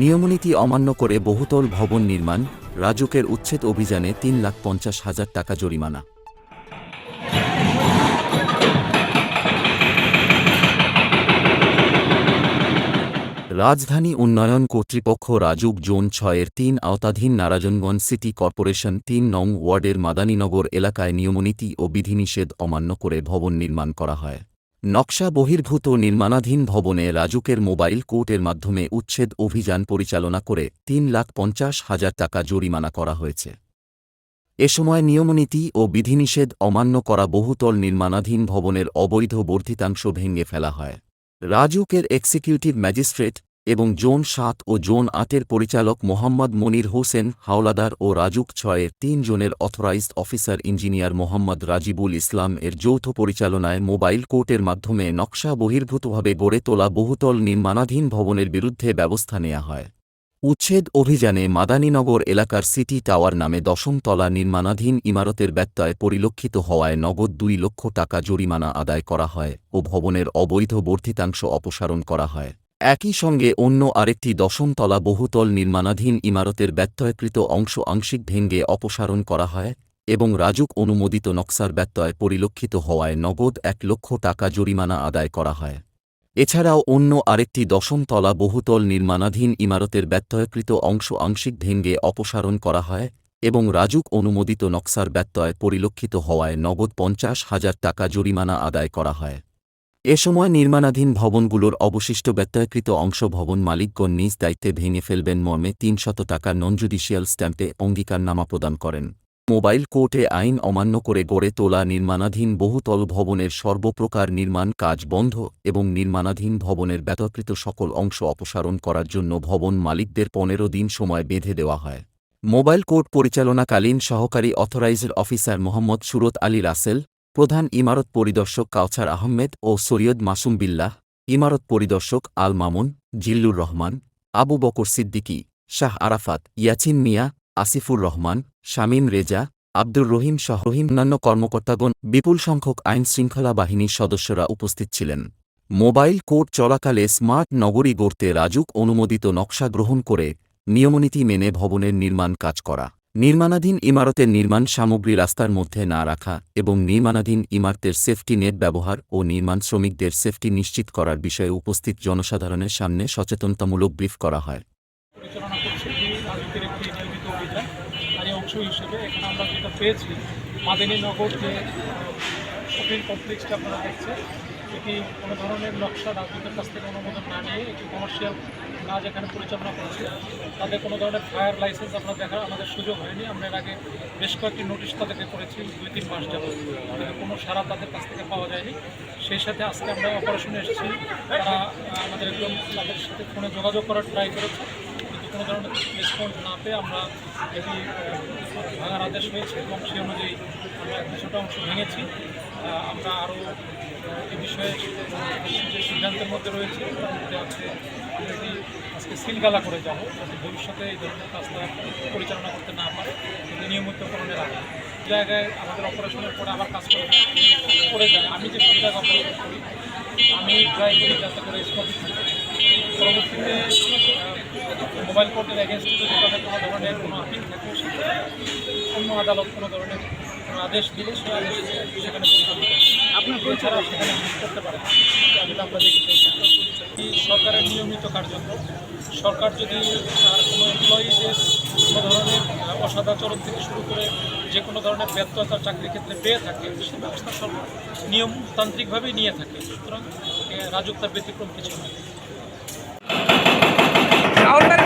নিয়মনীতি অমান্য করে বহুতল ভবন নির্মাণ, রাজুকের উচ্ছেদ অভিযানে তিন লাখ পঞ্চাশ হাজার টাকা জরিমানা। রাজধানী উন্নয়ন কর্তৃপক্ষ রাজুক জোন ছয়ের তিন আওতাধীন নারায়ণগঞ্জ সিটি কর্পোরেশন তিন নং ওয়ার্ডের মাদানীনগর এলাকায় নিয়মনীতি ও বিধিনিষেধ অমান্য করে ভবন নির্মাণ করা হয়। নকশা বহির্ভূত নির্মাণাধীন ভবনে রাজুকের মোবাইল কোর্টের মাধ্যমে উচ্ছেদ অভিযান পরিচালনা করে তিন লাখ পঞ্চাশ হাজার টাকা জরিমানা করা হয়েছে। এ সময় নিয়মনীতি ও বিধিনিষেধ অমান্য করা বহুতল নির্মাণাধীন ভবনের অবৈধ বর্ধিতাংশ ভেঙে ফেলা হয়। রাজুকের এক্সিকিউটিভ ম্যাজিস্ট্রেট এবং জোন সাত ও জোন আটের পরিচালক মোহাম্মদ মনির হোসেন, হাওলাদার ও রাজুক ছয়ের তিন জনের authorized officer engineer Mohammad Rajibul Islam এর যৌথ পরিচালনায় মোবাইল কোর্টের মাধ্যমে নকশা বহির্ভূতভাবে গড়ে তোলা বহুতল নির্মাণাধীন ভবনের বিরুদ্ধে ব্যবস্থা নেওয়া হয়। উচ্ছেদ অভিযানে মাদানীনগর এলাকার সিটি টাওয়ার নামে দশম তলা নির্মাণাধীন ইমারতের ব্যত্যয় পরিলক্ষিত হওয়ায় নগদ দুই লক্ষ টাকা জরিমানা আদায় করা হয় ও ভবনের অবৈধ বর্ধিতাংশ অপসারণ করা হয়। একই সঙ্গে অন্য আরেকটি দশম তলা বহুতল নির্মাণাধীন ইমারতের ব্যত্যয়কৃত অংশ আংশিক ভেঙ্গে অপসারণ করা হয় এবং রাজুক অনুমোদিত নকশার ব্যত্যয় পরিলক্ষিত হওয়ায় নগদ এক লক্ষ টাকা জরিমানা আদায় করা হয়। এছাড়াও অন্য আরেকটি দশম তলা বহুতল নির্মাণাধীন ইমারতের ব্যত্যয়কৃত অংশ আংশিক ভেঙ্গে অপসারণ করা হয় এবং রাজুক অনুমোদিত নকশার ব্যত্যয় পরিলক্ষিত হওয়ায় নগদ পঞ্চাশ হাজার টাকা জরিমানা আদায় করা হয়। এ সময় নির্মাণাধীন ভবনগুলোর অবশিষ্ট ব্যত্যয়কৃত অংশ ভবন মালিকগণ নিজ দায়িত্বে ভেঙে ফেলবেন মর্মে তিনশত টাকা নন জুডিশিয়াল স্ট্যাম্পে অঙ্গীকারনামা প্রদান করেন। মোবাইল কোর্টে আইন অমান্য করে গড়ে তোলা নির্মাণাধীন বহুতল ভবনের সর্বপ্রকার নির্মাণ কাজ বন্ধ এবং নির্মাণাধীন ভবনের ব্যতকৃত সকল অংশ অপসারণ করার জন্য ভবন মালিকদের পনেরো দিন সময় বেঁধে দেওয়া হয়। মোবাইল কোর্ট পরিচালনাকালীন সহকারী অথরাইজড অফিসার মোহাম্মদ সুরত আলী রাসেল প্রধান ইমারত পরিদর্শক কাউছার আহমেদ ও সৈয়দ মাসুম বিল্লাহ, ইমারত পরিদর্শক আল মামুন, জিল্লুর রহমান, আবু বকর সিদ্দিকী, শাহ আরাফাত, ইয়াছিন মিয়া, আসিফুর রহমান, শামীম রেজা, আব্দুর রহিম সহ অন্যান্য কর্মকর্তাগণ বিপুল সংখ্যক আইন শৃঙ্খলা বাহিনীর সদস্যরা উপস্থিত ছিলেন। মোবাইল কোর্ট চলাকালে স্মার্ট নগরী গড়তে রাজুক অনুমোদিত নকশা গ্রহণ করে নিয়মনীতি মেনে ভবনের নির্মাণ কাজ করা। নির্মাণাধীন ইমারতের নির্মাণ সামগ্রী রাস্তার মধ্যে না রাখা এবং নির্মাণাধীন ইমারতের সেফটি নেট ব্যবহার ও নির্মাণ শ্রমিকদের সেফটি নিশ্চিত করার বিষয়ে উপস্থিত জনসাধারণের সামনে সচেতনতামূলক ব্রিফ করা হয়। আমরা যেটা পেয়েছি মাদিনীনগর যে শপিং কমপ্লেক্সটা আপনারা দেখছেন এটি কোনো ধরনের নকশা রাজদূতের কাছ থেকে অনুমোদন না নিয়ে একটি কমার্শিয়াল কাজ এখানে পরিচালনা করছে। তাদের কোনো ধরনের ফায়ার লাইসেন্স আপনার দেখার আমাদের সুযোগ হয়নি। আমরা এর আগে বেশ কয়েকটি নোটিশ তাদেরকে করেছি, দুই তিন মাস যাবত কোনো সারা তাদের কাছ থেকে পাওয়া যায়নি। সেই সাথে আজকে আমরা অপারেশনে এসেছি। তারা আমাদের একদম তাদের সাথে ফোনে যোগাযোগ করার ট্রাই করেছে। কোনো ধরনের রেসপন্স না পেয়ে আমরা এটি ভাঙার আদেশ হয়েছে এবং সেই অনুযায়ী আমরা কিছুটা অংশ ভেঙেছি। আমরা আরও এই বিষয়ে, যে সিদ্ধান্তের মধ্যে রয়েছে, তার মধ্যে আছে আমরা এটি আজকে সিলগালা করে যাব যাতে ভবিষ্যতে এই ধরনের কাজ তারা পরিচালনা করতে না পারে নিয়মিতকরণের আগে। জায়গায় আমাদের অপারেশনের পরে আবার কাজ করে যায়। আমি যে সব জায়গা অপারেশন করি, আমি ট্রাই করি যাতে করে। পরবর্তীতে মোবাইল কোর্টের এগেনস্টে যদি তাদের কোনো ধরনের কোনো আপিল থাকে সেটা অন্য আদালত কোনো ধরনের কোনো আদেশ দিলে সেই আদেশ সেখানে পরিচালিত হয়। ছাড়া সেখানে করতে পারে যেটা আমরা দেখি এই সরকারের নিয়মিত কার্যক্রম? সরকার যদি তার কোনো এমপ্লয়িদের কোনো ধরনের অসদাচরণ থেকে শুরু করে যে কোনো ধরনের ব্যর্থতা চাকরির ক্ষেত্রে পেয়ে থাকে সে ব্যবস্থা সরকার নিয়মতান্ত্রিকভাবেই নিয়ে থাকে। সুতরাং এ, ব্যতিক্রম কিছু নয়। ಅವ್ರನ್ನ